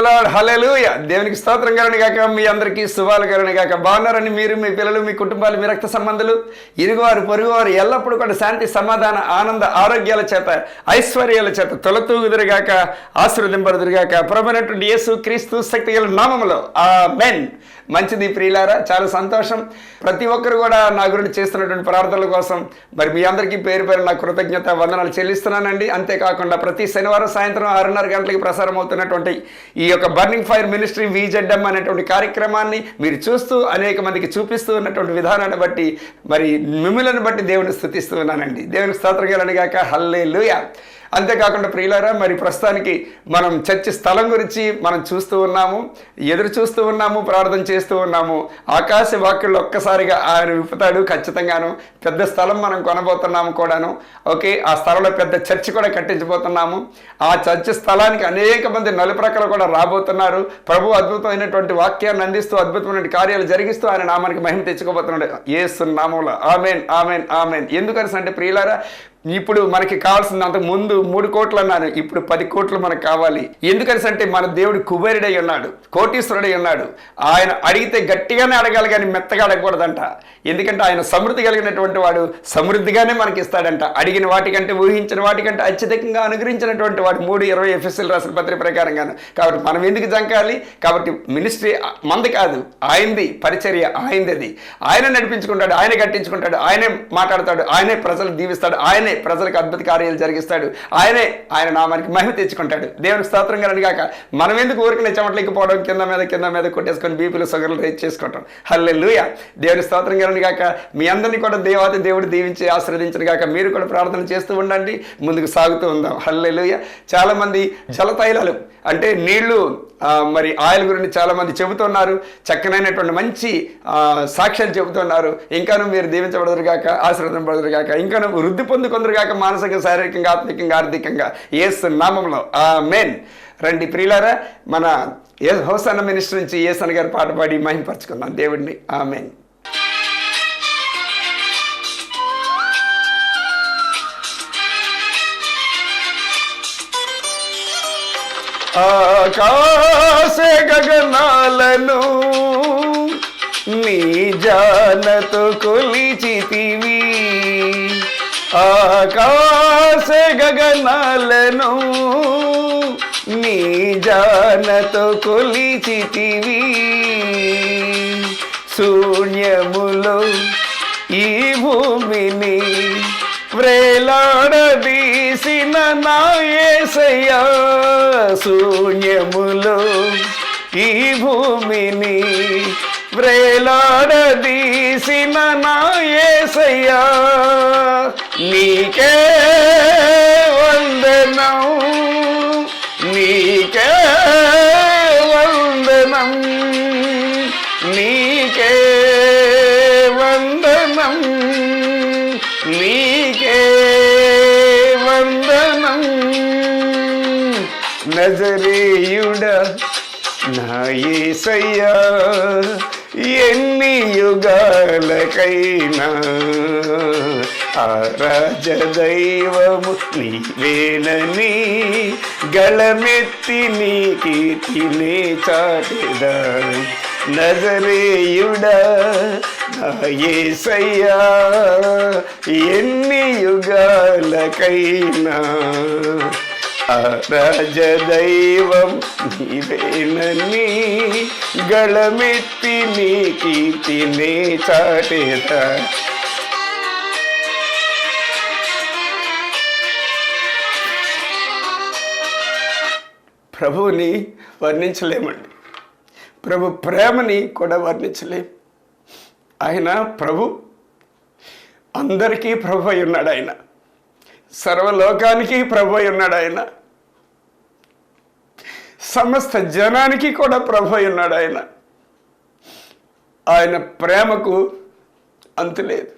Praise the Lord దేవునికి స్తోత్రం కలని కాక మీ అందరికీ శుభాలు కలని కాక బాగున్నారని మీరు మీ పిల్లలు మీ కుటుంబాలు మీ రక్త సంబంధాలు. ఇరుగువారు పొరుగువారు ఎల్లప్పుడూ కూడా శాంతి సమాధాన ఆనంద ఆరోగ్యాల చేత ఐశ్వర్యాల చేత తొలతూగుదురుగాక ఆశీర్వదింపదురుగాక ప్రభునటువంటి యేసు క్రీస్తు శక్తి గల నామములో. ఆ మెన్ మంచిది ప్రియులారా చాలా సంతోషం. ప్రతి ఒక్కరు కూడా నా గురించి చేస్తున్నటువంటి ప్రార్థనల కోసం మరి మీ అందరికీ పేరు పేరు నా కృతజ్ఞత వందనాలు చెల్లిస్తున్నానండి. అంతేకాకుండా ప్రతి శనివారం సాయంత్రం ఆరున్నర గంటలకి ప్రసారం అవుతున్నటువంటి ఈ యొక్క బర్నింగ్ ఫైర్ మినిస్ట్రీ విజెడ్ఎం అనేటువంటి కార్యక్రమాన్ని మీరు చూస్తూ అనేక మందికి చూపిస్తూ ఉన్నటువంటి విధానాన్ని బట్టి మరి మిమ్మల్ని బట్టి దేవుని స్థుతిస్తూ ఉన్నానండి. దేవునికి స్తోత్రం గాక. హల్లే అంతేకాకుండా ప్రియులారా మరి ప్రస్తుతానికి మనం చర్చి స్థలం గురించి మనం చూస్తూ ఉన్నాము ఎదురు చూస్తూ ఉన్నాము ప్రార్థన చేస్తూ ఉన్నాము. ఆకాశ వాక్యుల్లో ఒక్కసారిగా ఆయన విప్పుతాడు ఖచ్చితంగాను. పెద్ద స్థలం మనం కొనబోతున్నాము కూడాను. ఓకే ఆ స్థలంలో పెద్ద చర్చి కూడా కట్టించబోతున్నాము. ఆ చర్చి స్థలానికి అనేక మంది నలుప్రకలు కూడా రాబోతున్నారు. ప్రభు అద్భుతమైనటువంటి వాక్యాన్ని అందిస్తూ అద్భుతమైన కార్యాలు జరిగిస్తూ ఆయన నామానికి మహిమ తెచ్చుకోబోతున్నాడు. ఏ నామంలో ఆమెన్ ఆమెన్ ఆమెన్. ఎందుకని అంటే ప్రియులారా ఇప్పుడు మనకి కావాల్సింది అంత ముందు మూడు కోట్లు అన్నారు. ఇప్పుడు పది కోట్లు మనకు కావాలి. ఎందుకని అంటే మన దేవుడు కుబేరుడై ఉన్నాడు కోటీశ్వరుడై ఉన్నాడు. ఆయన అడిగితే గట్టిగానే అడగాలి కానీ మెత్తగా అడగకూడదంట. ఎందుకంటే ఆయన సమృద్ధి కలిగినటువంటి వాడు సమృద్ధిగానే మనకి ఇస్తాడంట. అడిగిన వాటికంటే ఊహించిన వాటికంటే అత్యధికంగా అనుగ్రహించినటువంటి వాడు మూడు ఇరవై ఎఫ్ఎస్ఎల్ రాసిన పత్రిక ప్రకారంగాను. కాబట్టి మనం ఎందుకు జంకాలి? కాబట్టి మినిస్ట్రీ మంది కాదు ఆయనది పరిచర్య ఆయనది. అది ఆయన నడిపించుకుంటాడు ఆయన కట్టించుకుంటాడు ఆయనే మాట్లాడతాడు ఆయనే ప్రజలు దీవిస్తాడు ఆయనే ప్రజలకు అద్భుత కార్యాలు జరిగిస్తాడు. ఆయనే ఆయన నామానికి మహిమ తెచ్చుకుంటాడు. దేవుని స్తోత్రం కలని కాక మనం ఎందుకు ఊరికనే చెమట్లకి కింద మీద కింద మీద కొట్టేసుకొని బీపీలు సుగర్లు రేట్ చేసుకుంటాం. హల్లే లూయ దేవుని స్తోత్రం కలని కాక మీ అందరినీ కూడా దేవాది దేవుడు దీవించి ఆశ్రదించిన కాక మీరు కూడా ప్రార్థన చేస్తూ ఉండండి. ముందుకు సాగుతూ ఉందాం. హల్లే లూయ చాలామంది జలతైలాలు అంటే నీళ్ళు మరి ఆయిల్ గురించి చాలామంది చెబుతున్నారు చక్కనైనటువంటి మంచి సాక్ష్యాలు చెబుతున్నారు. ఇంకాను మీరు దీవించబడదురు కాక ఆశీర్వదింపబడదురు కాక ఇంకాను వృద్ధి పొందుకుందరు కాక మానసిక శారీరకంగా ఆత్మికంగా ఆర్థికంగా. ఏసు నామంలో. ఆ మెయిన్ రండి ప్రియులారా మన ఏ హోసన్న మినిస్టర్ నుంచి ఏసన్ గారు పాట పాడి మహింపరచుకున్నాం దేవుడిని ఆ మెయిన్ ఆకాశ గగనాలను నీ జానతో కొలిచితివి. ఆకాశ గగనాలను నీ జానతో కొలిచితివి. శూన్యములో ఈ భూమిని వ్రేలాడదీసిన నా యేసయ్యా శూన్యములో ఈ భూమిని వ్రేలాడదీసిన నా నీకే వందనం నీకే వందనం నీకే వందనం. నజరేయుడ నా యేసయ్యా ఎన్ని యుగాలకైనా ఆరాజ దైవము నీవేనని గళమెత్తి నీ కీర్తినే చాటెదా. నజరేయుడ ఏసయ్యా ఎన్ని యుగాలకైనా రాజదైవం నీవేనని గళమెత్తి నీ కీర్తినే చాటేదా ప్రభువుని వర్ణించలేమండి. ప్రభు ప్రేమని కూడా వర్ణించలేం. ఆయన ప్రభు. అందరికీ ప్రభు అయి ఉన్నాడు ఆయన. సర్వలోకానికి ప్రభు అయి ఉన్నాడు ఆయన. సమస్త జనానికి కూడా ప్రభు ఉన్నాడు ఆయన. ఆయన ప్రేమకు అంతు లేదు.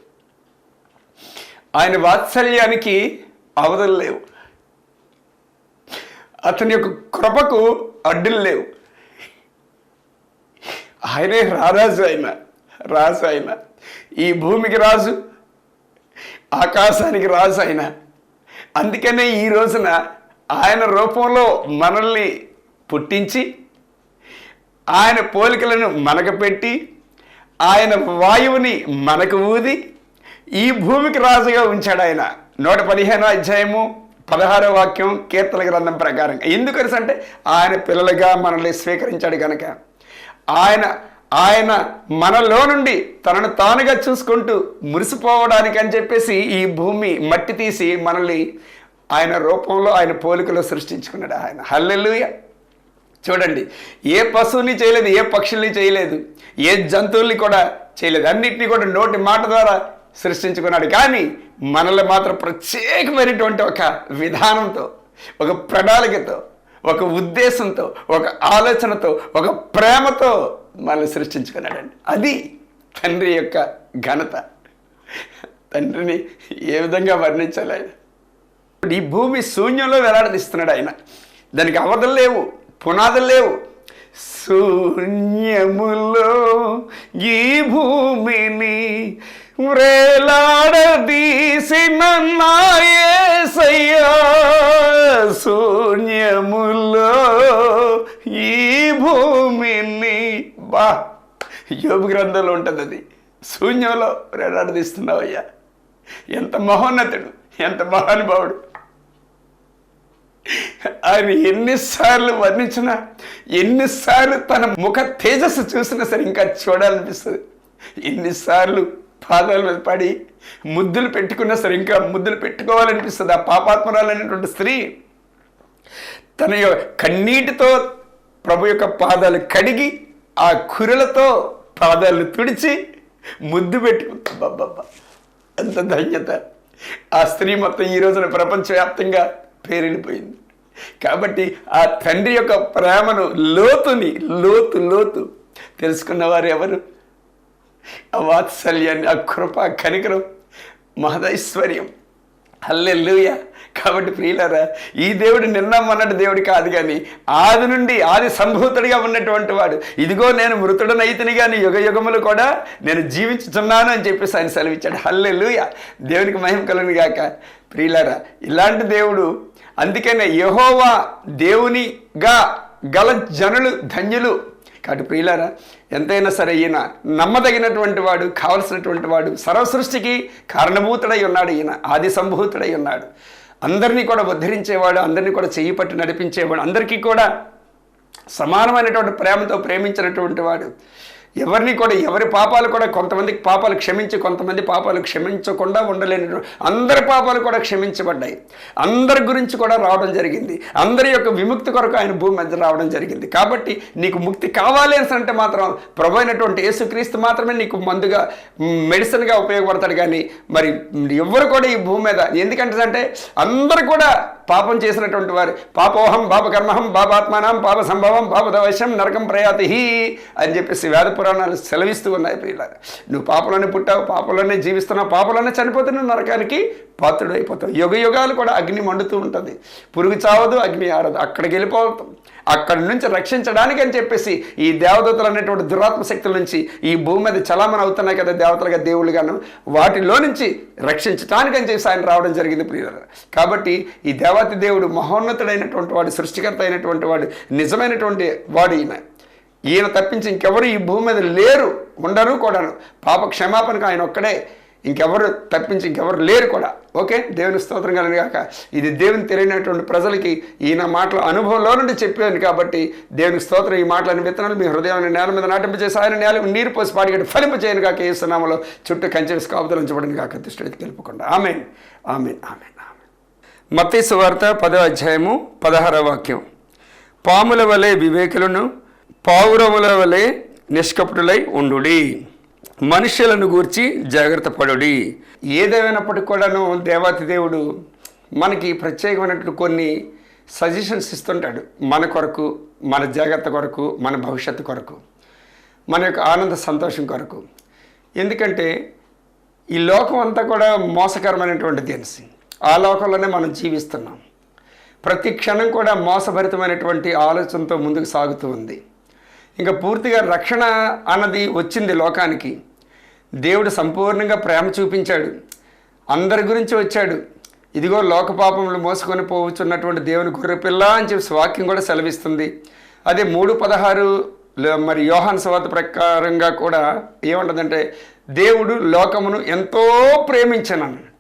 ఆయన వాత్సల్యానికి అవధులు లేవు. అతని యొక్క కృపకు అడ్డులు లేవు. ఆయనే రారాజు ఆయన రాజు ఆయన. ఈ భూమికి రాజు ఆకాశానికి రాజు ఆయన. అందుకనే ఈ రోజున ఆయన రూపంలో మనల్ని పుట్టించి ఆయన పోలికలను మనకు పెట్టి ఆయన వాయువుని మనకు ఊది ఈ భూమికి రాజుగా ఉంచాడు ఆయన. నూట పదిహేనో అధ్యాయము పదహారో వాక్యం కీర్తన గ్రంథం ప్రకారం. ఎందుకని అంటే ఆయన పిల్లలుగా మనల్ని స్వీకరించాడు కనుక ఆయన ఆయన మనలో నుండి తనను తానుగా చూసుకుంటూ మురిసిపోవడానికి అని చెప్పేసి ఈ భూమి మట్టి తీసి మనల్ని ఆయన రూపంలో ఆయన పోలికలో సృష్టించుకున్నాడు ఆయన. హల్లెలూయ! చూడండి ఏ పశువుని చేయలేదు ఏ పక్షుల్ని చేయలేదు ఏ జంతువుల్ని కూడా చేయలేదు. అన్నిటినీ కూడా నోటి మాట ద్వారా సృష్టించుకున్నాడు. కానీ మనల్ని మాత్రం ప్రత్యేకమైనటువంటి ఒక విధానంతో ఒక ప్రణాళికతో ఒక ఉద్దేశంతో ఒక ఆలోచనతో ఒక ప్రేమతో మనల్ని సృష్టించుకున్నాడండి. అది తండ్రి యొక్క ఘనత. తండ్రిని ఏ విధంగా వర్ణించాలి? ఆయన ఈ భూమి శూన్యంలో వేలాడదీస్తున్నాడు ఆయన. దానికి అవధులు లేవు. పునాదులు లేవు. శూన్యములో ఈ భూమిని వ్రేలాడదీసిన నాయసయ్యా. శూన్యములో ఈ భూమిని బా. యోగు గ్రంథంలో ఉంటుంది అది. శూన్యంలో వేలాడదీస్తున్నావయ్యా ఎంత మహోన్నతుడు ఎంత మహానుభావుడు. ఆయన ఎన్నిసార్లు వర్ణించినా ఎన్నిసార్లు తన ముఖ తేజస్సు చూసినా సరే ఇంకా చూడాలనిపిస్తుంది. ఎన్నిసార్లు పాదాల మీద పడి ముద్దులు పెట్టుకున్నా సరే ఇంకా ముద్దులు పెట్టుకోవాలనిపిస్తుంది. ఆ పాపాత్మరాలనేటువంటి స్త్రీ తన యొక్క కన్నీటితో ప్రభు యొక్క పాదాలు కడిగి ఆ కురులతో పాదాలు తుడిచి ముద్దు పెట్టుకుంటా బాబ్బా అంత ధన్యత. ఆ స్త్రీ మొత్తం ఈ రోజున ప్రపంచవ్యాప్తంగా పేరిడిపోయింది కాబట్టి ఆ తండ్రి యొక్క ప్రేమను లోతుని లోతు లోతు తెలుసుకున్న వారు ఎవరు? ఆ వాత్సల్యాన్ని ఆ కృప కనికరం మహదైశ్వర్యం. హల్లెలూయ. కాబట్టి ప్రియులరా ఈ దేవుడు నిన్న మొన్నటి దేవుడు కాదు కానీ ఆది నుండి ఆది సంభూతుడిగా ఉన్నటువంటి వాడు. ఇదిగో నేను మృతుడనైతిని కానీ యుగ యుగములు కూడా నేను జీవించుతున్నాను అని చెప్పేసి ఆయన సెలవిచ్చాడు. హల్లెలూయ. దేవునికి మహిమ కలుగుగాక ప్రియులరా ఇలాంటి దేవుడు అందుకనే యహోవా దేవునిగా గల జనులు ధన్యులు. కాబట్టి ప్రియులారా ఎంతైనా సరే ఈయన నమ్మదగినటువంటి వాడు కావలసినటువంటి వాడు సర్వసృష్టికి కారణభూతుడై ఉన్నాడు ఈయన ఆది సంభూతుడై ఉన్నాడు. అందరినీ కూడా ఉద్ధరించేవాడు అందరినీ కూడా చెయ్యి పట్టి నడిపించేవాడు అందరికీ కూడా సమానమైనటువంటి ప్రేమతో ప్రేమించినటువంటి వాడు. ఎవరిని కూడా ఎవరి పాపాలు కూడా కొంతమందికి పాపాలు క్షమించి కొంతమంది పాపాలు క్షమించకుండా ఉండలేని అందరి పాపాలు కూడా క్షమించబడ్డాయి. అందరి గురించి కూడా రావడం జరిగింది. అందరి యొక్క విముక్తి కొరకు ఆయన భూమి మధ్య రావడం జరిగింది. కాబట్టి నీకు ముక్తి కావాలి అని అంటే మాత్రం ప్రభు అయినటువంటి యేసుక్రీస్తు మాత్రమే నీకు మందుగా మెడిసిన్గా ఉపయోగపడతాడు కానీ మరి ఎవరు కూడా ఈ భూమి మీద ఎందుకంటే అంటే అందరు కూడా పాపం చేసినటువంటి వారు పాపోహం పాపకర్మహం పాపాత్మానం పాప సంభవం పాపదవశం నరకం ప్రయాతి అని చెప్పేసి వేద పురాణాలు సెలవిస్తూ ఉన్నాయి ప్రియులారా. నువ్వు పాపలోనే పుట్టావు పాపలోనే జీవిస్తున్నావు పాపలోనే చనిపోతున్నావు నరకానికి పాత్రుడు అయిపోతావు. యుగ యుగాలు కూడా అగ్ని మండుతూ ఉంటుంది. పురుగు చావదు అగ్ని ఆడదు అక్కడికి వెళ్ళిపోతాం. అక్కడి నుంచి రక్షించడానికి అని చెప్పేసి ఈ దేవదూతలు అనేటువంటి దురాత్మ శక్తుల నుంచి ఈ భూమి మీద చలామణి అవుతున్నాయి కదా దేవతలుగా దేవుళ్ళుగాను. వాటిలో నుంచి రక్షించడానికి అని చెప్పేసి ఆయన రావడం జరిగింది ప్రియుల కాబట్టి ఈ దేవతి దేవుడు మహోన్నతుడైనటువంటి వాడు సృష్టికర్త అయినటువంటి వాడు నిజమైనటువంటి వాడు ఈయన. ఈయన తప్పించి ఇంకెవరు ఈ భూమి మీద లేరు ఉండరు కూడాను. పాప క్షమాపణకు ఆయన ఒక్కడే. ఇంకెవరు తప్పించి ఇంకెవరు లేరు కూడా. ఓకే? దేవుని స్తోత్రం కలిగి కాక ఇది దేవుని తెలియనటువంటి ప్రజలకి ఈయన మాటల అనుభవంలో నుండి చెప్పాను కాబట్టి దేవుని స్తోత్రం ఈ మాటలను విత్తనాలు మీ హృదయాన్ని నేల మీద నాటింపజేసి ఆయన నేల నీరు పోసి పాడిగట్టి ఫలింప చేయను కాక ఏసునామలో చుట్టూ కంచె కాపుదలించబడిన కాక దుష్టుడికి తెలుపకుండా ఆమె ఆమె ఆమె ఆమె మత్తయి వార్త పదో అధ్యాయము పదహార వాక్యం. పాముల వలె వివేకులను పావురముల వలె నిష్కపటులై ఉండుడి. మనుషులను గూర్చి జాగ్రత్త పడుడి. ఏదేమైనప్పటికీ కూడాను దేవాతి దేవుడు మనకి ప్రత్యేకమైనటువంటి కొన్ని సజెషన్స్ ఇస్తుంటాడు. మన కొరకు మన జాగ్రత్త కొరకు మన భవిష్యత్తు కొరకు మన యొక్క ఆనంద సంతోషం కొరకు. ఎందుకంటే ఈ లోకం అంతా కూడా మోసకరమైనటువంటి తెలిసి ఆ లోకంలోనే మనం జీవిస్తున్నాం. ప్రతి క్షణం కూడా మోసభరితమైనటువంటి ఆలోచనతో ముందుకు సాగుతూ ఉంది. ఇంకా పూర్తిగా రక్షణ అన్నది వచ్చింది లోకానికి. దేవుడు సంపూర్ణంగా ప్రేమ చూపించాడు. అందరి గురించి వచ్చాడు. ఇదిగో లోక పాపములు మోసుకొని పోవచ్చున్నటువంటి దేవుని గొర్రెపిల్ల అని చెప్పి వాక్యం కూడా సెలవిస్తుంది. అదే మూడు పదహారు మరి యోహాన్ సవాత ప్రకారంగా కూడా ఏముండదంటే దేవుడు లోకమును ఎంతో ప్రేమించనన్నాడు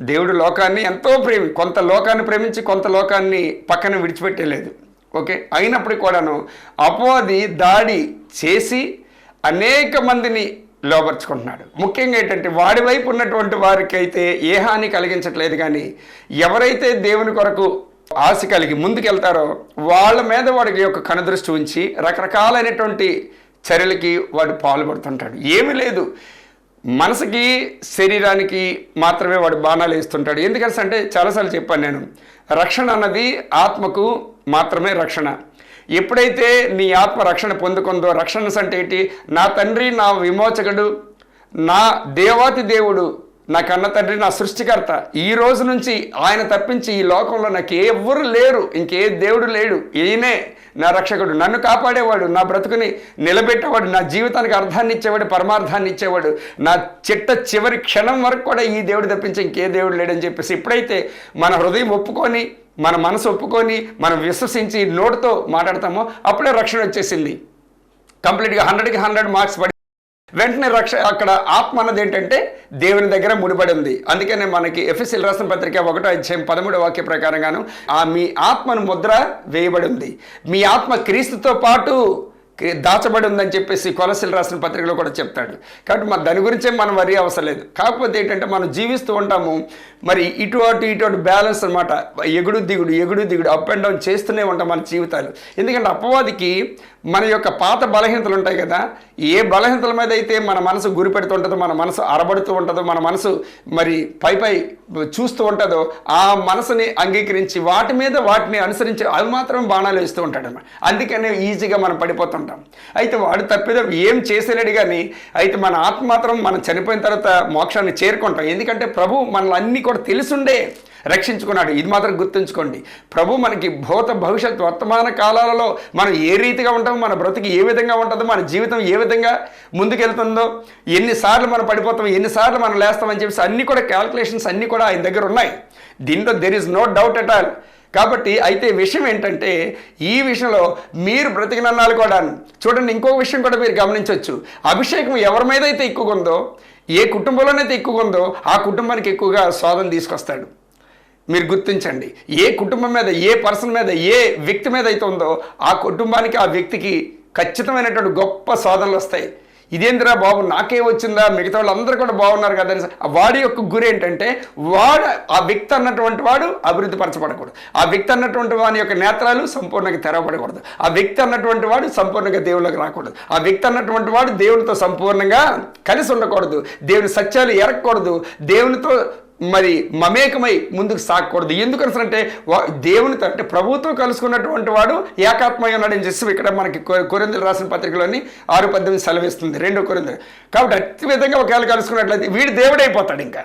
దేవుడు లోకాన్ని ఎంతో ప్రేమి కొంత లోకాన్ని ప్రేమించి కొంత లోకాన్ని పక్కన విడిచిపెట్టలేదు. ఓకే? అయినప్పటికీ కూడాను అపోది దాడి చేసి అనేక మందిని లోపరుచుకుంటున్నాడు ముఖ్యంగా ఏంటంటే వాడి వైపు ఉన్నటువంటి వారికి అయితే ఏ హాని కలిగించట్లేదు కానీ ఎవరైతే దేవుని కొరకు ఆశ కలిగి ముందుకెళ్తారో వాళ్ళ మీద వాడికి యొక్క కనుదృష్టి ఉంచి రకరకాలైనటువంటి చర్యలకి వాడు పాల్పడుతుంటాడు. ఏమీ లేదు. మనసుకి శరీరానికి మాత్రమే వాడు బాణాలు వేస్తుంటాడు. ఎందుకంటే అంటే చాలాసార్లు చెప్పాను నేను రక్షణ అన్నది ఆత్మకు మాత్రమే రక్షణ. ఎప్పుడైతే నీ ఆత్మ రక్షణ పొందుకుందో రక్షణ అంటే ఏంటి? నా తండ్రి నా విమోచకుడు నా దేవాతి దేవుడు నా కన్న తండ్రి నా సృష్టికర్త. ఈ రోజు నుంచి ఆయన తప్పించి ఈ లోకంలో నాకు ఎవ్వరు లేరు ఇంకే దేవుడు లేడు. ఈయనే నా రక్షకుడు. నన్ను కాపాడేవాడు నా బ్రతుకుని నిలబెట్టేవాడు నా జీవితానికి అర్థాన్ని ఇచ్చేవాడు పరమార్థాన్ని ఇచ్చేవాడు. నా చిట్ట చివరి క్షణం వరకు కూడా ఈ దేవుడు తప్పించి ఇంకే దేవుడు లేడని చెప్పేసి ఎప్పుడైతే మన హృదయం ఒప్పుకొని మన మనసు ఒప్పుకొని మనం విశ్వసించి నోటితో మాట్లాడతామో అప్పుడే రక్షణ వచ్చేసింది. కంప్లీట్గా హండ్రెడ్కి హండ్రెడ్ మార్క్స్ పడి వెంటనే రక్ష అక్కడ ఆత్మ అన్నది ఏంటంటే దేవుని దగ్గర ముడిపడి ఉంది. అందుకనే మనకి ఎఫ్ఎస్ఎల్ రాసిన పత్రిక ఒకటో అధ్యాయం పదమూడు వాక్య ప్రకారంగాను ఆ మీ ఆత్మను ముద్ర వేయబడి ఉంది. మీ ఆత్మ క్రీస్తుతో పాటు దాచబడి ఉందని చెప్పేసి కొలసలు రాసిన పత్రికలో కూడా చెప్తాడు. కాబట్టి మన దాని గురించే మనం వరి అవసరం లేదు. కాకపోతే ఏంటంటే మనం జీవిస్తూ ఉంటాము మరి ఇటు అటు ఇటు అటు బ్యాలెన్స్ అనమాట ఎగుడు దిగుడు ఎగుడు దిగుడు అప్ అండ్ డౌన్ చేస్తూనే ఉంటాం మన జీవితాలు. ఎందుకంటే అపవాదికి మన యొక్క పాత బలహీనతలు ఉంటాయి కదా. ఏ బలహీనతల మీద అయితే మన మనసు గురి పెడుతుంటుందో మన మనసు అరబడుతూ ఉంటుందో మన మనసు మరి పై పై చూస్తూ ఉంటుందో ఆ మనసుని అంగీకరించి వాటి మీద వాటిని అనుసరించి అవి మాత్రం బాణాలు వేస్తూ ఉంటాడు అందుకనే ఈజీగా మనం పడిపోతుంటాం. అయితే వాడు తప్పిదో ఏం చేసేలేడు కానీ అయితే మన ఆత్మ మాత్రం మనం చనిపోయిన తర్వాత మోక్షాన్ని చేరుకుంటాం. ఎందుకంటే ప్రభు మనల్ని అన్ని కూడా తెలుసుండే. రక్షించుకున్నాడు. ఇది మాత్రం గుర్తుంచుకోండి. ప్రభు మనకి భూత భవిష్యత్ వర్తమాన కాలాలలో మనం ఏ రీతిగా ఉంటామో మన బ్రతికి ఏ విధంగా ఉంటుందో మన జీవితం ఏ విధంగా ముందుకెళ్తుందో ఎన్నిసార్లు మనం పడిపోతాం ఎన్నిసార్లు మనం లేస్తామని చెప్పేసి అన్నీ కూడా క్యాల్కులేషన్స్ అన్నీ కూడా ఆయన దగ్గర ఉన్నాయి. దీంట్లో there is no doubt at all కాబట్టి అయితే విషయం ఏంటంటే ఈ విషయంలో మీరు బ్రతికినన్నాళ్ళు కూడా చూడండి ఇంకో విషయం కూడా మీరు గమనించవచ్చు. అభిషేకం ఎవరి మీద అయితే ఎక్కువగా ఉందో ఏ కుటుంబంలోనైతే ఎక్కువగా ఉందో ఆ కుటుంబానికి ఎక్కువగా స్వాదం తీసుకొస్తాడు. మీరు గుర్తించండి ఏ కుటుంబం మీద ఏ పర్సన్ మీద ఏ వ్యక్తి మీద అయితే ఉందో ఆ కుటుంబానికి ఆ వ్యక్తికి ఖచ్చితమైనటువంటి గొప్ప సాధనలు వస్తాయి. ఇదేందిరా బాబు నాకే వచ్చిందా? మిగతా వాళ్ళందరూ కూడా బాగున్నారు కదా అని వాడి యొక్క గురి ఏంటంటే వాడు ఆ వ్యక్తి అన్నటువంటి వాడు అభివృద్ధి పరచబడకూడదు. ఆ వ్యక్తి అన్నటువంటి వాని యొక్క నేత్రాలు సంపూర్ణంగా తెరవబడకూడదు. ఆ వ్యక్తి అన్నటువంటి వాడు సంపూర్ణంగా దేవుళ్ళకి రాకూడదు. ఆ వ్యక్తి అన్నటువంటి వాడు దేవునితో సంపూర్ణంగా కలిసి ఉండకూడదు. దేవుని సత్యాలు ఎరగకూడదు. దేవునితో మరి మమేకమై ముందుకు సాగకూడదు. ఎందుకు అంటే దేవుని దేవునితో అంటే ప్రభుతో కలుసుకున్నటువంటి వాడు ఏకాత్మయ్య ఉన్నాడని చెప్పి ఇక్కడ మనకి కొరిందలు రాసిన పత్రికలోని ఆరు పద్దెనిమిది సెలవిస్తుంది. రెండో కొరిందులు. కాబట్టి అతి విధంగా ఒకవేళ కలుసుకున్నట్లయితే వీడు దేవుడైపోతాడు ఇంకా.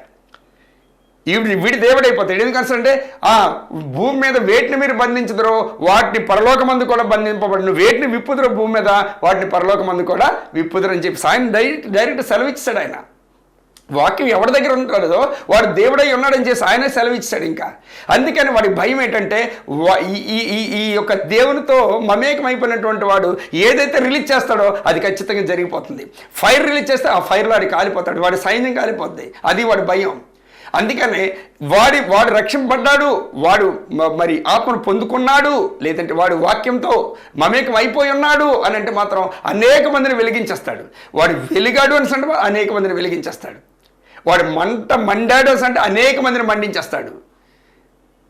వీడి వీడి దేవుడైపోతాడు. ఎందుకంటే ఆ భూమి మీద వేటిని మీరు బంధించుదరో వాటిని పరలోకమందు కూడా బంధింపబడి వేటిని విప్పుదురో భూమి మీద వాటిని పరలోకమందు కూడా విప్పుదురు అని చెప్పి ఆయన డైరెక్ట్ డైరెక్ట్ సెలవిచ్చాడు ఆయన. వాక్యం ఎవరి దగ్గర ఉంటాడో వాడు దేవుడై ఉన్నాడని చేసి ఆయనే సెలవిచ్చాడు ఇంకా. అందుకని వాడి భయం ఏంటంటే ఈ ఈ- ఈ ఈ యొక్క దేవునితో మమేకమైపోయినటువంటి వాడు ఏదైతే రిలీజ్ చేస్తాడో అది ఖచ్చితంగా జరిగిపోతుంది. ఫైర్ రిలీజ్ చేస్తే ఆ ఫైర్లో వాడి కాలిపోతాడు వాడి సైన్యం కాలిపోద్ది. అది వాడి భయం. అందుకనే వాడి వాడు రక్షింపడ్డాడు వాడు మ- మరి ఆత్మను పొందుకున్నాడు లేదంటే వాడు వాక్యంతో మమేకం అయిపోయి ఉన్నాడు అని అంటే మాత్రం అనేక మందిని వెలిగించేస్తాడు. వాడు వెలిగాడు అని అంటే అనేక మందిని వెలిగించేస్తాడు. వాడు మంట మండాడోస్ అంటే అనేక మందిని మండించేస్తాడు.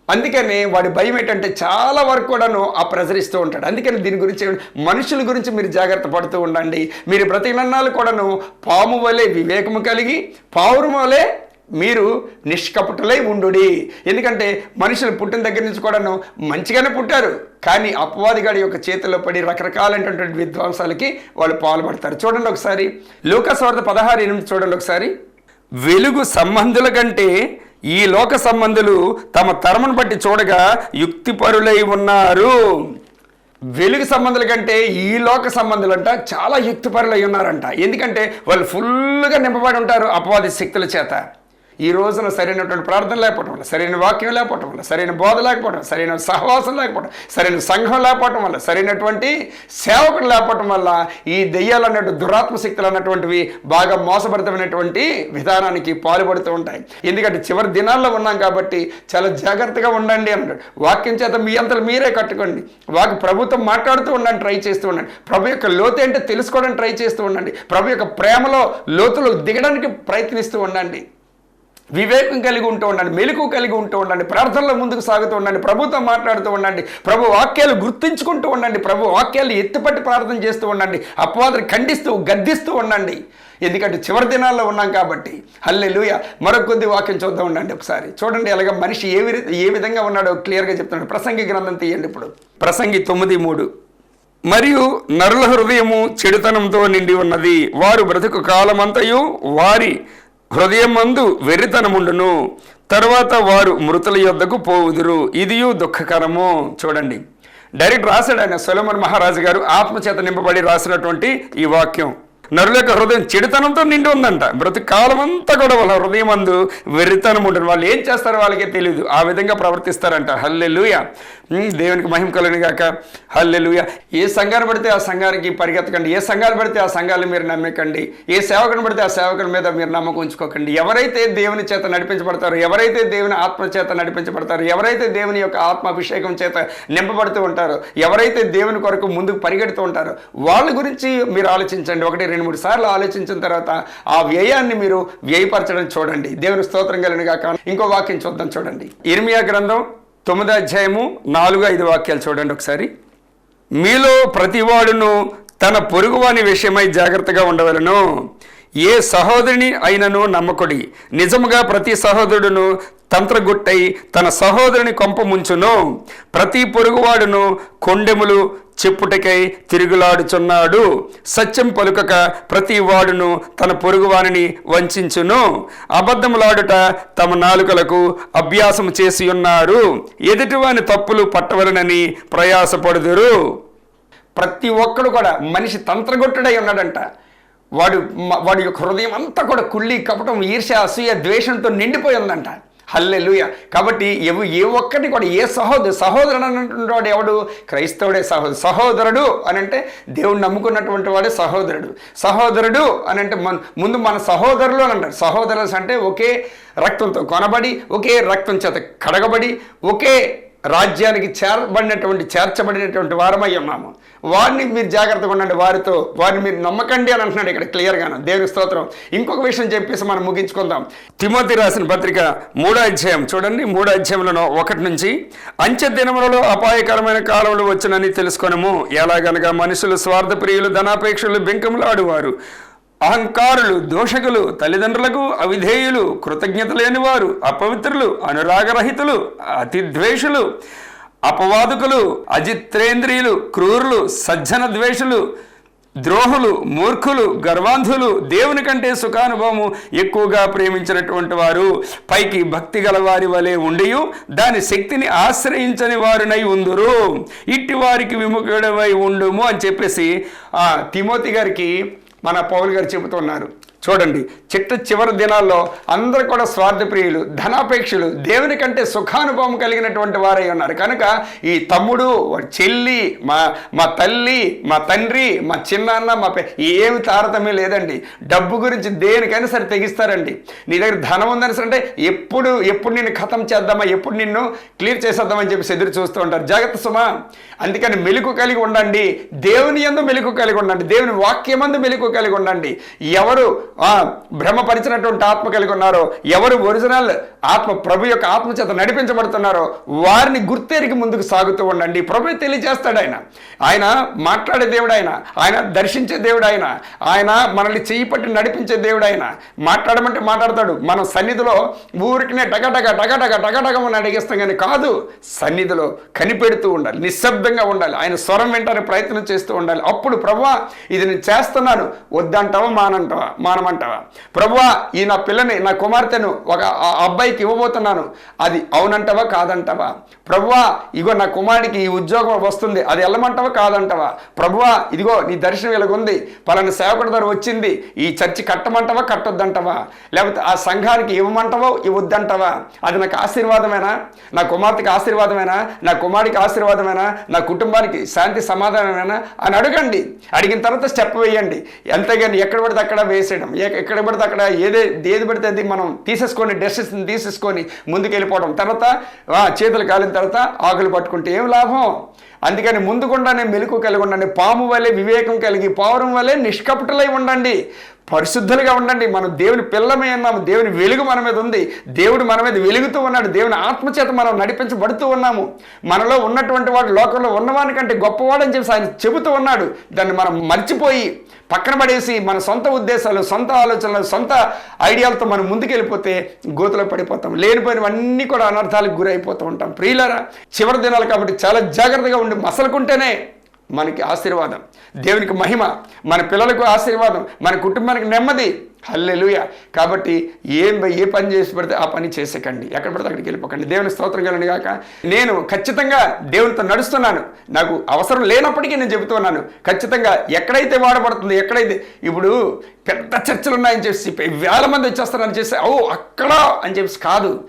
అందుకని వాడి భయం ఏంటంటే చాలా వరకు కూడాను ఆ ప్రెజర్ ఇస్తూ ఉంటాడు. అందుకని దీని గురించి మనుషుల గురించి మీరు జాగ్రత్త పడుతూ ఉండండి. మీరు బ్రతికినన్నాళ్ళు కూడాను పాము వలె వివేకము కలిగి పావురం వలె మీరు నిష్కపటులై ఉండు ఎందుకంటే మనుషులు పుట్టిన దగ్గర నుంచి కూడాను మంచిగానే పుట్టారు. కానీ అపవాదిగాడి యొక్క చేతిలో పడి రకరకాలైనటువంటి విధ్వంసాలకి వాళ్ళు పాల్పడతారు. చూడండి ఒకసారి లోకస్వార్థ పదహారు ఎనిమిది చూడండి ఒకసారి. వెలుగు సంబంధుల కంటే ఈ లోక సంబంధులు తమ తరమును బట్టి చూడగా యుక్తిపరులై ఉన్నారు. వెలుగు సంబంధుల కంటే ఈ లోక సంబంధులు అంట చాలా యుక్తిపరులై ఉన్నారంట. ఎందుకంటే వాళ్ళు ఫుల్గా నింపబడి ఉంటారు అపవాది శక్తుల చేత. ఈ రోజున సరైనటువంటి ప్రార్థన లేకపోవటం వల్ల సరైన వాక్యం లేకపోవటం వల్ల సరైన బోధ లేకపోవడం సరైన సహవాసం లేకపోవడం సరైన సంఘం లేకపోవటం వల్ల సరైనటువంటి సేవకుడు లేకపోవటం వల్ల ఈ దెయ్యాలు అన్నట్టు దురాత్మ శక్తులు అన్నటువంటివి బాగా మోసపడతమైనటువంటి విధానానికి పాల్పడుతూ ఉంటాయి. ఎందుకంటే చివరి దినాల్లో ఉన్నాం కాబట్టి చాలా జాగ్రత్తగా ఉండండి అన్నాడు. వాక్యం చేత మీ అంతలు మీరే కట్టుకోండి. వాకి ప్రభుత్వం మాట్లాడుతూ ఉండండి ట్రై చేస్తూ ఉండండి. ప్రభు యొక్క లోతు ఏంటో తెలుసుకోవడానికి ట్రై చేస్తూ ఉండండి. ప్రభు యొక్క ప్రేమలో లోతులో దిగడానికి ప్రయత్నిస్తూ ఉండండి. వివేకం కలిగి ఉంటూ ఉండండి మెలకు కలిగి ఉంటూ ఉండండి ప్రార్థనలో ముందుకు సాగుతూ ఉండండి ప్రభుత్వం మాట్లాడుతూ ఉండండి ప్రభు వాక్యాలు గుర్తుంచుకుంటూ ఉండండి ప్రభు వాక్యాలు ఎత్తుపట్టి ప్రార్థన చేస్తూ ఉండండి అపవాదులు ఖండిస్తూ గద్దిస్తూ ఉండండి. ఎందుకంటే చివరి దినాల్లో ఉన్నాం కాబట్టి. హల్లే లూయ మరొక కొద్ది వాక్యం చూద్దాం ఉండండి ఒకసారి. చూడండి అలాగ మనిషి ఏ ఏ విధంగా ఉన్నాడో క్లియర్గా చెప్తున్నాడు. ప్రసంగి గ్రంథం తీయండి ఇప్పుడు. ప్రసంగి తొమ్మిది మూడు. మరియు నరుల హృదయము చెడుతనంతో నిండి ఉన్నది. వారు బ్రతుకు కాలమంతయు వారి హృదయం మందు వెర్రితనముండును. తర్వాత వారు మృతుల యొద్దకు పోవుదురు. ఇదియు దుఃఖకరము. చూడండి. డైరెక్ట్ రాశాడు ఆయన సొలమన్ మహారాజు గారు ఆత్మచేత నింపబడి రాసినటువంటి ఈ వాక్యం. నరుల యొక్క హృదయం చెడుతనంతో నిండి ఉందంట. బ్రతికాలం అంతా కూడా వాళ్ళ హృదయం అందు వెర్రితనం ఉంటుంది. వాళ్ళు ఏం చేస్తారో వాళ్ళకే తెలియదు ఆ విధంగా ప్రవర్తిస్తారంట. హల్లెలూయ. ఉమ్, దేవునికి మహిమ కలుగును గాక. హల్లెలుయ. ఏ సంఘాన్ని పడితే ఆ సంఘానికి పరిగెత్తకండి. ఏ సంఘాలు పడితే ఆ సంఘాలు మీరు నమ్మకండి. ఏ సేవకుని పడితే ఆ సేవకుల మీద మీరు నమ్మకం ఉంచుకోకండి. ఎవరైతే దేవుని చేత నడిపించబడతారో ఎవరైతే దేవుని ఆత్మ చేత నడిపించబడతారో ఎవరైతే దేవుని యొక్క ఆత్మ అభిషేకం చేత నింపబడుతూ ఉంటారో ఎవరైతే దేవుని కొరకు ముందుకు పరిగెడుతూ ఉంటారో వాళ్ళ గురించి మీరు ఆలోచించండి. ఒకటి రెండు మూడు సార్లు ఆలోచించిన తర్వాత ఆ వ్యయాన్ని మీరు వ్యయపరచడం చూడండి. దేవుని స్తోత్రం కలిగినగా కాక ఇంకో వాక్యం చూద్దాం చూడండి. ఇర్మియా గ్రంథం తొమ్మిదో అధ్యాయము నాలుగు ఐదు వాక్యాలు చూడండి ఒకసారి. మీలో ప్రతివాడును తన పొరుగువాని విషయమై జాగ్రత్తగా ఉండవలను. ఏ సహోదరిని అయినను నమ్మకుడి. నిజముగా ప్రతి సహోదరుడును తంత్రగుట్టై తన సహోదరుని కొంప ముంచును. ప్రతి పొరుగువాడును కొండెములు చెప్పుటకై తిరుగులాడుచున్నాడు. సత్యం పలుకక ప్రతి వాడును తన పొరుగువానిని వంచును అబద్ధములాడుట తమ నాలుకలకు అభ్యాసం చేసి ఉన్నారు ఎదుటివాని తప్పులు పట్టవలనని ప్రయాసపడుదురు. ప్రతి ఒక్కడు కూడా మనిషి తంత్రగొట్టుడై ఉన్నాడంట. వాడు వాడి యొక్క హృదయం అంతా కూడా కుళ్ళి కపటం ఈర్ష్య అసూయ ద్వేషంతో నిండిపోయి ఉందంట. హల్లెలుయ. కాబట్టి ఎవ ఏ ఒక్కటి కూడా ఏ సహోదరు సహోదరుడు అన్నటువంటి వాడు ఎవడు? క్రైస్తవుడే సహోదరు సహోదరుడు అని అంటే దేవుడు నమ్ముకున్నటువంటి వాడే సహోదరుడు. సహోదరుడు అని అంటే మన ముందు మన సహోదరులు అని అంటారు. సహోదరులు అంటే ఒకే రక్తంతో కొనబడి ఒకే రక్తం చేత కడగబడి ఒకే రాజ్యానికి చేరబడినటువంటి చేర్చబడినటువంటి వారమై ఉన్నాము. వారిని మీరు జాగ్రత్తగా ఉండండి. వారితో వారిని మీరు నమ్మకండి అని అంటున్నాడు ఇక్కడ క్లియర్గాను. దేవుని స్తోత్రం. ఇంకొక విషయం చెప్పేసి మనం ముగించుకుందాం. తిమోతి రాసిన పత్రిక మూడో అధ్యాయం. చూడండి మూడో అధ్యాయంలో ఒకటి నుంచి అంచె దినములలో అపాయకరమైన కాలంలో వచ్చునని తెలుసుకొనము. ఎలాగనగా మనుషులు స్వార్థప్రియులు ధనాపేక్షలు బెంకములాడువారు. అహంకారులు దోషకులు తల్లిదండ్రులకు అవిధేయులు కృతజ్ఞత లేనివారు అపవిత్రులు అనురాగరహితులు అతిద్వేషులు అపవాదుకులు అజిత్రేంద్రియులు క్రూరులు సజ్జన ద్వేషులు ద్రోహులు మూర్ఖులు గర్వాంధులు దేవుని కంటే సుఖానుభవము ఎక్కువగా ప్రేమించినటువంటి వారు పైకి భక్తి గల వారి వలె ఉండియు దాని శక్తిని ఆశ్రయించని వారినై ఉందురు. ఇట్టి వారికి విముఖుడవై ఉండుము అని చెప్పేసి ఆ తిమోతి గారికి మన పౌల్ గారు చెబుతున్నారు. చూడండి చిట్ట చివరి దినాల్లో అందరూ కూడా స్వార్థప్రియులు ధనాపేక్షలు దేవుని కంటే సుఖానుభవం కలిగినటువంటి వారై ఉన్నారు. కనుక ఈ తమ్ముడు చెల్లి మా మా తల్లి మా తండ్రి మా చిన్నాన్న మా పే ఏమి తారతమ్యం లేదండి. డబ్బు గురించి దేనికైనా సరే తెగిస్తారండి. నీ దగ్గర ధనం ఉందని సరే అంటే ఎప్పుడు ఎప్పుడు నిన్ను ఖతం చేద్దామా ఎప్పుడు నిన్ను క్లియర్ చేసేద్దామని చెప్పి ఎదురు చూస్తూ ఉంటారు. జాగ్రత్త సుమా. అందుకని మెలకు కలిగి ఉండండి. దేవుని యందు మెలకు కలిగి ఉండండి. దేవుని వాక్యమందు మెలకు కలిగి ఉండండి. ఎవరు భ్రమపరిచినటువంటి ఆత్మ కలిగి ఉన్నారో ఎవరు ఒరిజినల్ ఆత్మ ప్రభు యొక్క ఆత్మ చేత నడిపించబడుతున్నారో వారిని గుర్తెరిగి ముందుకు సాగుతూ ఉండండి. ప్రభు తెలియజేస్తాడు ఆయన. ఆయన మాట్లాడే దేవుడు ఆయన ఆయన దర్శించే దేవుడు ఆయన ఆయన మనల్ని చేయి పట్టి నడిపించే దేవుడు ఆయన మాట్లాడమంటే మాట్లాడతాడు. మన సన్నిధిలో ఊరికినే టగటగ టగటగ అని అడిగేస్తాం కానీ కాదు సన్నిధిలో కనిపెడుతూ ఉండాలి నిశ్శబ్దంగా ఉండాలి ఆయన స్వరం వెంటనే ప్రయత్నం చేస్తూ ఉండాలి. అప్పుడు ప్రభా ఇది నేను చేస్తున్నాను వద్దంటావా మానంటావా మానమంటావా? ప్రభువా ఈ నా పిల్లని నా కుమార్తెను ఒక ఆ అబ్బాయికి ఇవ్వబోతున్నాను. అది అవునంటవా కాదంటవా? ప్రభువా ఇగో నా కుమారుడికి ఈ ఉద్యోగం వస్తుంది. అది వెళ్ళమంటవా కాదంటవా? ప్రభువా ఇదిగో నీ దర్శనం ఇలాగుంది. పలాని సేవకుడి ద్వారా వచ్చింది. ఈ చర్చి కట్టమంటావా కట్టొద్దంటవా? లేకపోతే ఆ సంఘానికి ఇవ్వమంటావా ఇవ్వద్దంటవా? అది నాకు ఆశీర్వాదమేనా? నా కుమార్తెకి ఆశీర్వాదమేనా? నా కుమారుడికి ఆశీర్వాదమేనా? నా కుటుంబానికి శాంతి సమాధానమేనా? అని అడగండి. అడిగిన తర్వాత స్టెప్ వేయండి. అంతేగాని ఎక్కడ పడితే అక్కడ వేసేయడం. ఎక్కడ పడితే అక్కడ ఏదే ఏది పడితే అది మనం తీసేసుకొని డెసిషన్ తీసేసుకొని ముందుకెళ్ళిపోవడం. తర్వాత చేతులు కాలిన తర్వాత ఆకులు పట్టుకుంటే ఏం లాభం? అందుకని ముందుకుండానే మెలకు కలిగి ఉండండి. పాము వలె వివేకం కలిగి పావురం వలె నిష్కపటులై ఉండండి. పరిశుద్ధులుగా ఉండండి. మనం దేవుని పిల్లమే ఉన్నాము. దేవుని వెలుగు మన మీద ఉంది. దేవుడు మన మీద వెలుగుతూ ఉన్నాడు. దేవుని ఆత్మచేత మనం నడిపించబడుతూ ఉన్నాము. మనలో ఉన్నటువంటి వాడు లోకంలో ఉన్నవానికంటే గొప్పవాడని చెప్పి ఆయన చెబుతూ ఉన్నాడు. దాన్ని మనం మర్చిపోయి పక్కన పడేసి మన సొంత ఉద్దేశాలు సొంత ఆలోచనలు సొంత ఐడియాలతో మనం ముందుకెళ్ళిపోతే గోతులో పడిపోతాం. లేనిపోయినవన్నీ కూడా అనర్థాలకు గురైపోతూ ఉంటాం. ప్రియులరా చివరి దినాలు కాబట్టి చాలా జాగ్రత్తగా ఉండి మసలుకుంటేనే మనకి ఆశీర్వాదం. దేవునికి మహిమ మన పిల్లలకు ఆశీర్వాదం మన కుటుంబానికి నెమ్మది. హల్లెలూయ. కాబట్టి ఏం ఏ పని చేసి పెడితే ఆ పని చేసేకండి. ఎక్కడ పడితే అక్కడికి వెళ్ళిపోకండి. దేవుని స్తోత్రం కలండి కాక నేను ఖచ్చితంగా దేవునితో నడుస్తున్నాను. నాకు అవసరం లేనప్పటికీ నేను చెబుతున్నాను. ఖచ్చితంగా ఎక్కడైతే వాడబడుతుంది ఎక్కడైతే ఇప్పుడు పెద్ద చర్చలు ఉన్నాయని చెప్పి వేల మంది వచ్చేస్తారని చేసి ఓ అక్కడ అని చెప్పేసి కాదు.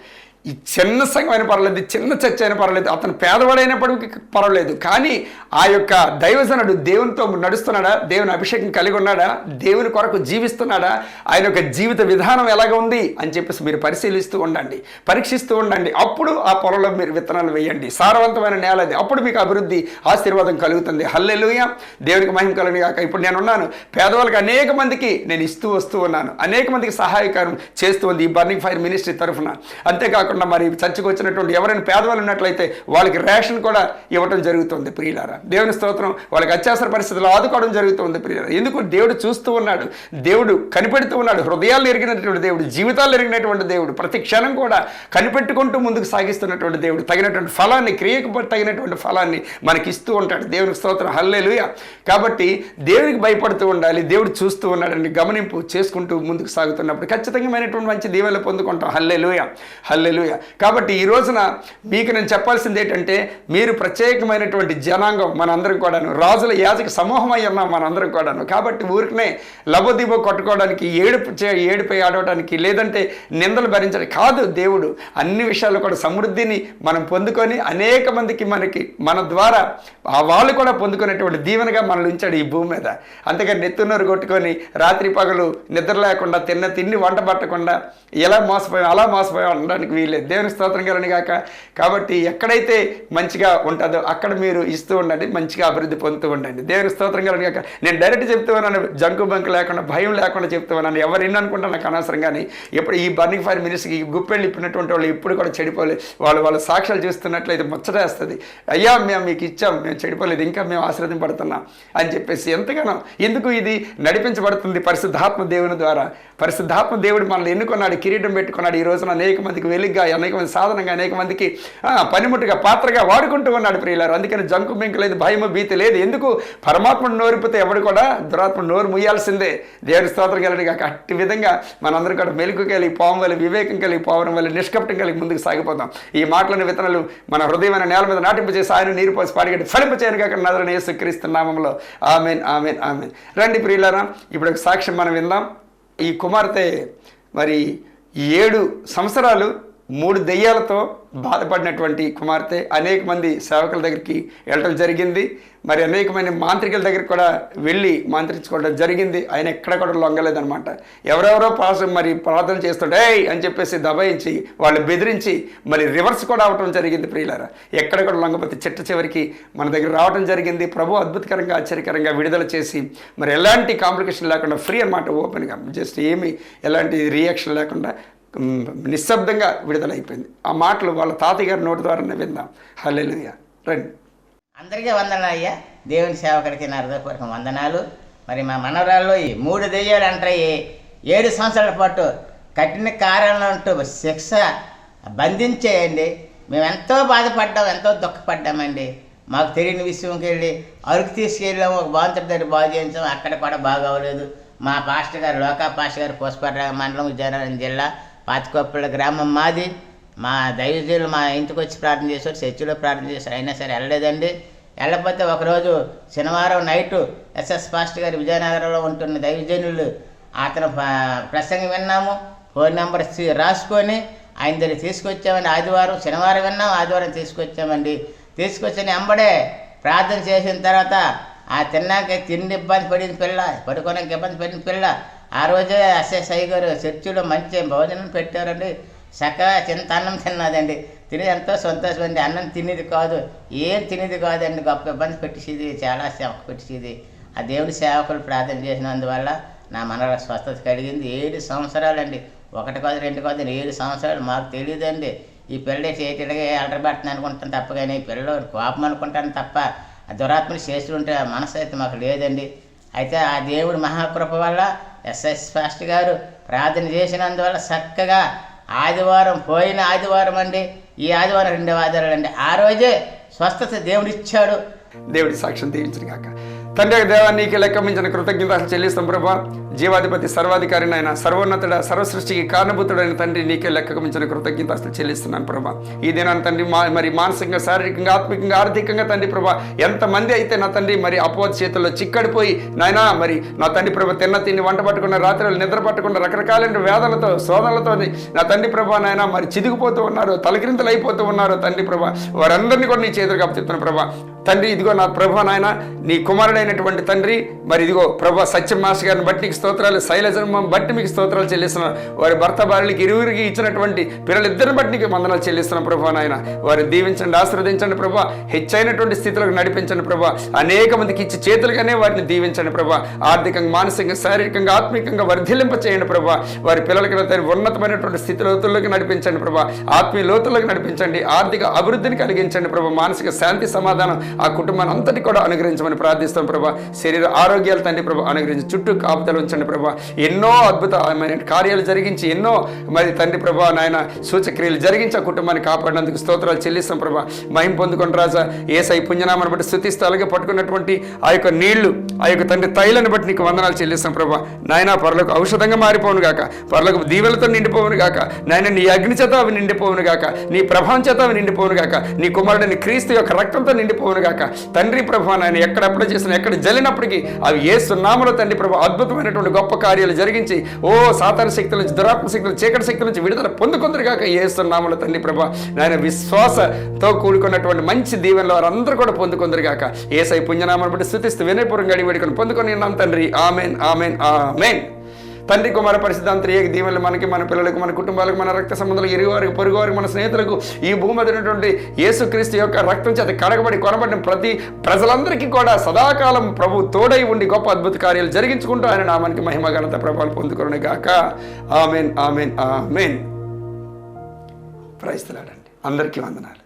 ఈ చిన్న సంఘం అయినా పర్వాలేదు చిన్న చర్చ అయినా పర్వాలేదు అతను పేదవాడైనప్పటికీ పర్వాలేదు కానీ ఆ యొక్క దైవజనుడు దేవునితో నడుస్తున్నాడా? దేవుని అభిషేకం కలిగి ఉన్నాడా? దేవుని కొరకు జీవిస్తున్నాడా? ఆయన యొక్క జీవిత విధానం ఎలాగ ఉంది? అని చెప్పేసి మీరు పరిశీలిస్తూ ఉండండి. పరీక్షిస్తూ ఉండండి. అప్పుడు ఆ పొలంలో మీరు విత్తనాలు వేయండి. సారవంతమైన నేల అది. అప్పుడు మీకు అభివృద్ధి ఆశీర్వాదం కలుగుతుంది. హల్లెలుయ! దేవునికి మహిమ కలుగుని కాక ఇప్పుడు నేను ఉన్నాను. పేదవాళ్ళకి అనేక మందికి నేను ఇస్తూ వస్తూ ఉన్నాను. అనేక మందికి సహాయకారం చేస్తూ ఉంది ఈ బర్నింగ్ ఫైర్ మినిస్ట్రీ తరఫున. అంతేకాకుండా మరి చర్చకు వచ్చినటువంటి ఎవరైనా పేదవాళ్ళు ఉన్నట్లయితే వాళ్ళకి రేషన్ కూడా ఇవ్వటం జరుగుతుంది ప్రియులారా. దేవుని స్తోత్రం వాళ్ళకి అత్యవసర పరిస్థితుల్లో ఆదుకోవడం జరుగుతుంది ప్రియులారా. ఎందుకు? దేవుడు చూస్తూ ఉన్నాడు. దేవుడు కనిపెడుతూ ఉన్నాడు. హృదయాలు ఎరిగినటువంటి దేవుడు జీవితాలు ఎరిగినటువంటి దేవుడు ప్రతి క్షణం కూడా కనిపెట్టుకుంటూ ముందుకు సాగిస్తున్నటువంటి దేవుడు. తగినటువంటి ఫలాన్ని క్రియకు తగినటువంటి ఫలాన్ని మనకి ఇస్తూ ఉంటాడు. దేవునికి స్తోత్రం. హల్లేలుయ. కాబట్టి దేవునికి భయపడుతూ ఉండాలి. దేవుడు చూస్తూ ఉన్నాడని గమనింపు చేసుకుంటూ ముందుకు సాగుతున్నప్పుడు ఖచ్చితంగామైనటువంటి మంచి దీవెలు పొందుకుంటాం. హల్లెలూయ. హల్లెలూయ. కాబట్టి ఈ రోజున మీకు నేను చెప్పాల్సింది ఏంటంటే మీరు ప్రత్యేకమైనటువంటి జనాంగం మనందరం కూడాను రాజుల యాజక సమూహం అయి ఉన్నాం మనందరం కూడాను. కాబట్టి ఊరికనే లబోదిబో కొట్టుకోవడానికి ఏడుపు ఏడుపై ఆడవడానికి లేదంటే నిందలు భరించడానికి కాదు దేవుడు. అన్ని విషయాల్లో కూడా సమృద్ధిని మనం పొందుకొని అనేక మందికి మనకి మన ద్వారా ఆ వాళ్ళు కూడా పొందుకునేటువంటి దీవెనగా మనల్ని ఉంచాడు ఈ భూమి మీద. అంతేగాని నెత్తున్నరు కొట్టుకొని రాత్రి పగలు నిద్ర లేకుండా తిన్న తిండి వంట పట్టకుండా ఎలా మోసపోయాం అలా మోసపోయాం అనడానికి వీలేదు దేవుని స్తోత్రం కలని కాక కాబట్టి ఎక్కడైతే మంచిగా ఉంటుందో అక్కడ మీరు ఇస్తూ ఉండండి మంచిగా అభివృద్ధి పొందుతూ ఉండండి. దేవుని స్తోత్రం కలని కాక నేను డైరెక్ట్ చెప్తూ ఉన్నాను జంకు బంకు లేకుండా భయం లేకుండా చెప్తూ ఉన్నాను. ఎవరు ఎన్ని అనుకుంటా నాకు అనవసరం కానీ ఇప్పుడు ఈ బర్నింగ్ ఫైర్ మినిస్ట్రీకి గుప్పెళ్ళు ఇప్పినటువంటి వాళ్ళు ఎప్పుడు కూడా చెడిపోలేదు. వాళ్ళు వాళ్ళ సాక్ష్యాలు చూస్తున్నట్లయితే ముచ్చటేస్తుంది అయ్యా మేము మీకు ఇచ్చాం మేము చెడిపోలేదు ఇంకా మేము ఆశ్రదింపడుతున్నాం అని చెప్పేసి ఎంతగానో ఎందుకు ఇది నడిపించబడుతుంది పరిశుద్ధాత్మ దేవుని ద్వారా? పరిశుద్ధాత్మ దేవుడు మనల్ని ఎన్నుకున్నాడు కిరీటం పెట్టుకున్నాడు ఈ రోజున అనేక మందికి వెలుగ్గా అనేక మంది సాధనంగా అనేక మందికి ఆ, పనిముట్టుగా పాత్రగా వాడుకుంటూ ఉన్నాడు ప్రియులారు. అందుకని జంకు మెంకు లేదు భయము భీతి లేదు. ఎందుకు? పరమాత్మను నోరిపితే ఎవడు కూడా దురాత్మ నోరు ముయ్యాల్సిందే. దేవుని స్తోత్రం కలిగి కాక అట్టి విధంగా మనందరం కూడా మెలకు కలిగి పోవం వల్ల వివేకం కలిగి పోవడం వల్ల నిష్కపటం కలిగి ముందుకు సాగిపోతాం. ఈ మాటలను విత్తనాలు మన హృదయమైన నేల మీద నాటింపు చేసి ఆయన నీరు పోసి పాడిగట్టి ఫలింపచేయను కాక నదరని యేసుక్రీస్తు నామంలో. Amen amen amen. రండి ప్రియులారా ఇప్పుడు ఒక సాక్ష్యం మనం విందాం. ఈ కుమార్తె మరి ఏడు సంవత్సరాలు మూడు దెయ్యాలతో బాధపడినటువంటి కుమార్తె అనేక మంది సేవకుల దగ్గరికి వెళ్ళడం జరిగింది. మరి అనేక మంది మాంత్రికుల దగ్గరికి కూడా వెళ్ళి మాంత్రించుకోవడం జరిగింది. ఆయన ఎక్కడ కూడా లొంగలేదనమాట ఎవరెవరో పాస్ మరి ప్రార్థన చేస్తుంటే అని చెప్పేసి దబాయించి వాళ్ళు బెదిరించి మరి రివర్స్ కూడా అవటం జరిగింది ప్రియులారా. ఎక్కడ కూడా లొంగపోతే చిట్ట చివరికి మన దగ్గర రావడం జరిగింది. ప్రభు అద్భుతకరంగా ఆశ్చర్యకరంగా విడుదల చేసి మరి ఎలాంటి కాంప్లికేషన్ లేకుండా ఫ్రీ అనమాట ఓపెన్గా. జస్ట్ ఏమి ఎలాంటి రియాక్షన్ లేకుండా నిశ్శబ్దంగా విడుదలైపోయింది. ఆ మాటలు వాళ్ళ తాతగారి నోటి ద్వారా విందాం హల్లెలూయా. రండి. అందరికీ వందనాలు అయ్యా. దేవుని సేవకుడికి నా హృదయపూర్వక వందనాలు. మరి మా మనవరాల్లో ఈ మూడు దెయ్యాలు అంటాయి ఏడు సంవత్సరాల పాటు కఠిన కారణంలో అంటూ శిక్ష బంధించేయండి. మేము ఎంతో బాధపడ్డాం ఎంతో దుఃఖపడ్డామండి. మాకు తెలియని విషయంకి వెళ్ళి అరకు తీసుకెళ్ళాము ఒక బాంతుడి దగ్గర బాగు చేయించాం. అక్కడ కూడా బాగా అవ్వలేదు మా పాస్టర్ గారు లోకా పాస్టర్ గారు పుష్పరాగ మండలం విజయనగరం జిల్లా పాతికొప్పల గ్రామం మాది. మా దైవజనులు మా ఇంటికి వచ్చి ప్రార్థన చేశారు చర్చిలో ప్రార్థన చేశారు అయినా సరే వెళ్ళలేదండి. వెళ్ళకపోతే ఒకరోజు శనివారం నైటు ఎస్ఎస్ పాస్టర్ గారి విజయనగరంలో ఉంటున్న దైవజనులు అతను ప్రసంగం విన్నాము. ఫోన్ నెంబర్ రాసుకొని ఆయన దగ్గర తీసుకొచ్చామండి. ఆదివారం శనివారం విన్నాం ఆదివారం తీసుకొచ్చామండి. తీసుకొచ్చిన ఎంబడే ప్రార్థన చేసిన తర్వాత ఆ తిన్నాక తిండి ఇబ్బంది పడిన పిల్ల పడుకోవడానికి ఇబ్బంది పడిన పిల్ల. ఆ రోజే ఎస్ఎస్ఐ గారు చర్చిలో మంచి భోజనం పెట్టారండి. చక్కగా చింత అన్నం తిన్నదండి తిని ఎంతో సంతోషమండి. అన్నం తినేది కాదు ఏం తినేది కాదండి. గొప్ప ఇబ్బంది పెట్టేసేది చాలా సేవ పెట్టేసేది. ఆ దేవుడి సేవకులు ప్రార్థన చేసినందువల్ల నా మనలో స్వస్థత కలిగింది. ఏడు సంవత్సరాలండి. ఒకటి కాదు రెండు కాదు ఏడు సంవత్సరాలు మాకు తెలియదండి. ఈ పిల్ల చేతిలాగే ఎలరబెట్టను అనుకుంటాను తప్ప కానీ ఈ పిల్లలు కోపం అనుకుంటాను తప్ప ఆ దురాత్మలు చేస్తుంటే ఆ మనసు అయితే మాకు లేదండి. అయితే ఆ దేవుడి మహాకృప వల్ల ఎస్ఎస్ ఫాస్ట్ గారు ప్రార్థన చేసినందువల్ల చక్కగా ఆదివారం పోయిన ఆదివారం అండి ఈ ఆదివారం రెండవ ఆదివారం అండి. ఆ రోజే స్వస్థత దేవుడిచ్చాడు. దేవుడి సాక్ష్యం దీవించిన కాక తండ్రి దేవా నీకు లెక్క మించిన కృతజ్ఞతలు చెల్లిస్తాం ప్రభా. జీవాధిపతి సర్వాధికారి అయిన సర్వోన్నతుడ సర్వసృష్టికి కారణభూతుడైన తండ్రి నీకే లెక్కకు మించిన కృతజ్ఞతలు చెల్లిస్తున్నాను ప్రభా. ఈ దినాన్ని తండ్రి మా మరి మానసికంగా శారీరకంగా ఆత్మికంగా ఆర్థికంగా తండ్రి ప్రభా ఎంతమంది అయితే నా తండ్రి మరి అపోధ చేతుల్లో చిక్కడిపోయి నాయనా మరి నా తండ్రి ప్రభ తిన్న తిని వంట పట్టుకున్న రాత్రులు నిద్ర పట్టుకున్న రకరకాలైన వేదలతో శోధనలతో నా తండ్రి ప్రభా నాయన మరి చిదిగిపోతూ ఉన్నారు తలకిరింతలు అయిపోతూ ఉన్నారు తండ్రి ప్రభా. వారందరినీ కూడా నీ చేతులకు అప్పచెప్తున్న ప్రభా. తండ్రి ఇదిగో నా ప్రభా నాయన నీ కుమారుడైన అయినటువంటి తండ్రి మరి ఇదిగో ప్రభా సత్యం మాస్ గారిని బట్టి మీకు స్తోత్రాలు శైలజన్మం బట్టి మీకు స్తోత్రాలు చెల్లిస్తున్నాను వారి భర్త భార్యలకి ఇరువురికి ఇచ్చినటువంటి పిల్లలిద్దరిని బట్టి నీకు వందనాలు చెల్లిస్తున్నాం ప్రభా నాయన. వారిని దీవించండి ఆశీర్వదించండి ప్రభా. హెచ్చైనటువంటి స్థితిలోకి నడిపించండి ప్రభా. అనేక మందికి ఇచ్చి చేతులుగానే వారిని దీవించండి ప్రభా. ఆర్థికంగా మానసికంగా శారీరకంగా ఆత్మికంగా వర్ధిల్లింప చేయండి ప్రభా. వారి పిల్లలకి తన ఉన్నతమైనటువంటి స్థితి లోతుల్లోకి నడిపించండి ప్రభా. ఆత్మీయ లోతుల్లోకి నడిపించండి. ఆర్థిక అభివృద్ధిని కలిగించండి ప్రభా. మానసిక శాంతి సమాధానం ఆ కుటుంబాన్ని అంతటి కూడా అనుగ్రహించమని ప్రార్థిస్తాం ప్రభా. శరీర ఆరోగ్యాలు తండ్రి ప్రభా అనుగ్రహించి చుట్టూ కాపుతలు ఉంచండి ప్రభా. ఎన్నో అద్భుతమైన కార్యాలు జరిగించి ఎన్నో మరి తండ్రి ప్రభా నాయన సూచక్రియలు జరిగించి ఆ కుటుంబాన్ని కాపాడినందుకు స్తోత్రాలు చెల్లిస్తాం ప్రభా. మహిం పొందుకొని రాజా ఏసై పుణ్యనామాన్ని బట్టి స్థుతిస్తూ అలాగే పట్టుకున్నటువంటి ఆ యొక్క నీళ్ళు ఆ యొక్క తండ్రి తైలను బట్టి నీకు వందనాలు చెల్లిస్తాం ప్రభా. నాయన పరలకు ఔషధంగా మారిపోవును గాక. పరలకు దీవెలతో నిండిపోవును గాక. నాయన నీ అగ్ని చేత అవి నిండిపోవును గాక. నీ ప్రభావం చేత అవి నిండిపోవును గాక. నీ కుమారుడిని క్రీస్తు యొక్క రక్తంతో నిండిపోవును గాక. తండ్రి ప్రభా నాయన ఎక్కడ అప్లై చేసిన ఎక్కడ జల్లినప్పటికీ అవి ఏ సున్నామలో తండ్రి ప్రభా అద్భుతమైనటువంటి గొప్ప కార్యాలు జరిగించి ఓ సాతాన శక్తుల నుంచి దురాత్మ శక్తుల చీకటి శక్తుల నుంచి విడుదల పొందుకుందరు కాక ఏ సున్నామలో తండ్రి ప్రభ. నాయన విశ్వాసతో కూడుకున్నటువంటి మంచి దీవెనలు వారందరూ కూడా పొందుకుందరు కాక ఏసై పుణ్యనామాన్ని బట్టి స్థుతిస్తూ వినయపూర్వంగా అడిగి వేడుకొని పొందుకొని ఉన్నాం తండ్రి. Amen amen amen. తండ్రి కుమార పరిశుద్ధాంతరి ఏక దీవెనలు మనకి మన పిల్లలకు మన కుటుంబాలకు మన రక్త సంబంధాలకు ఇరుగువారికి పొరుగువారికి మన స్నేహితులకు ఈ భూమి అదినటువంటి ఉన్నటువంటి యేసుక్రీస్తు యొక్క రక్తం చేత కడగబడి కొనబడిన ప్రతి ప్రజలందరికీ కూడా సదాకాలం ప్రభు తోడై ఉండి గొప్ప అద్భుత కార్యాలు జరిగించుకుంటూ ఆయన నామానికి మహిమ ఘనత ప్రభావాలు పొందుకునే గాక. Amen amen amen. ప్రైస్తలాడండి అందరికీ వందనాలు.